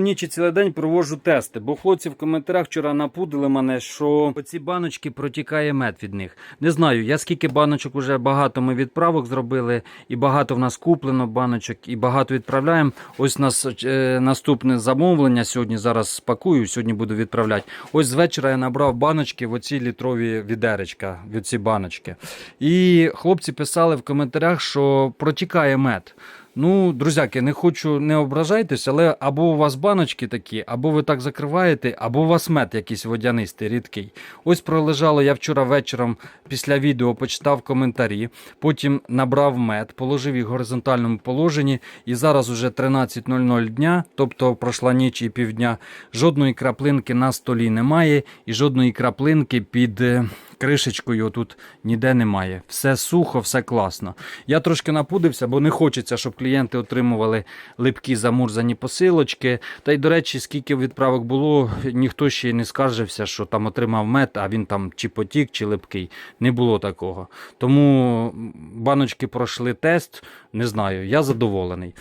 Ніч і цілий день проводжу тести, бо хлопці в коментарях вчора напудили мене, що ці баночки протікає мед від них. Не знаю, я скільки баночок уже багато ми відправок зробили, і багато в нас куплено баночок, і багато відправляємо. Ось нас е, наступне замовлення сьогодні. Зараз спакую, сьогодні буду відправляти. Ось з вечора я набрав баночки в оці літрові відеречка, від ці баночки. І хлопці писали в коментарях, що протікає мед. Ну, друзяки, не хочу не ображайтесь, але або у вас баночки такі, або ви так закриваєте, або у вас мед якийсь водянистий, рідкий. Ось пролежало, я вчора вечором після відео почитав коментарі, потім набрав мед, положив їх в горизонтальному положенні, і зараз уже 13.00 дня, тобто пройшла ніч і півдня, жодної краплинки на столі немає, і жодної краплинки під. Кришечкою тут ніде немає. Все сухо, все класно. Я трошки напудився, бо не хочеться, щоб клієнти отримували липкі замурзані посилочки. Та й, до речі, скільки відправок було, ніхто ще й не скаржився, що там отримав мед, а він там чи потік, чи липкий. Не було такого. Тому баночки пройшли тест. Не знаю, я задоволений.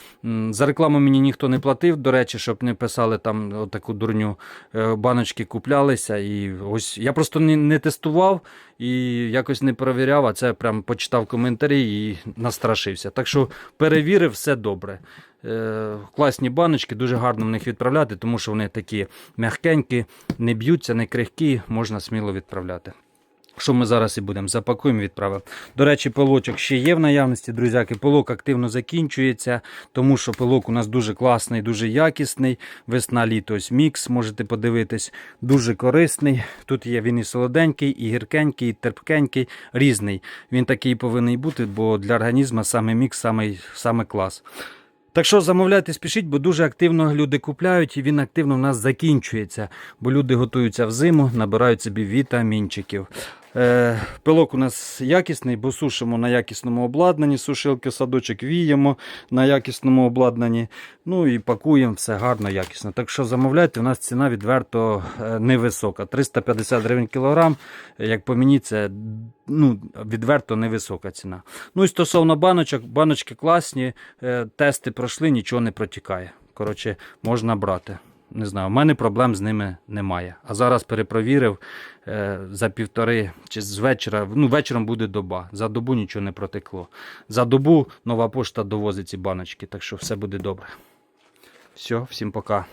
За рекламу мені ніхто не платив, до речі, щоб не писали там таку дурню. Е, Баночки куплялися. І ось я просто не, не тестував і якось не перевіряв, а це прям почитав коментарі і настрашився. Так що перевірив, все добре. Е, класні баночки, дуже гарно в них відправляти, тому що вони такі м'якенькі, не б'ються, не крихкі, можна сміло відправляти. Що ми зараз і будемо? Запакуємо, відправимо. До речі, пилочок ще є в наявності, друзяки. Пилок активно закінчується, тому що пилок у нас дуже класний, дуже якісний. Весна літо ось мікс, можете подивитись. Дуже корисний. Тут є він і солоденький, і гіркенький, і терпкенький, різний. Він такий повинен бути, бо для організму саме мікс, саме, саме клас. Так що замовляйте, спішіть, бо дуже активно люди купляють і він активно в нас закінчується, бо люди готуються в зиму, набирають собі вітамінчиків. Е, пилок у нас якісний, бо сушимо на якісному обладнанні, сушилки садочок віємо на якісному обладнанні. Ну і пакуємо все гарно, якісно. Так що замовляйте, у нас ціна відверто е, невисока. 350 гривень кілограм. Як по мені, це ну, відверто невисока ціна. Ну і стосовно баночок, баночки класні, е, тести пройшли, нічого не протікає. Коротше, можна брати. Не знаю, у мене проблем з ними немає. А зараз перепровірив е, за півтори чи з вечора. Ну, вечором буде доба. За добу нічого не протекло. За добу нова пошта довозить ці баночки, так що все буде добре. Все, всім пока.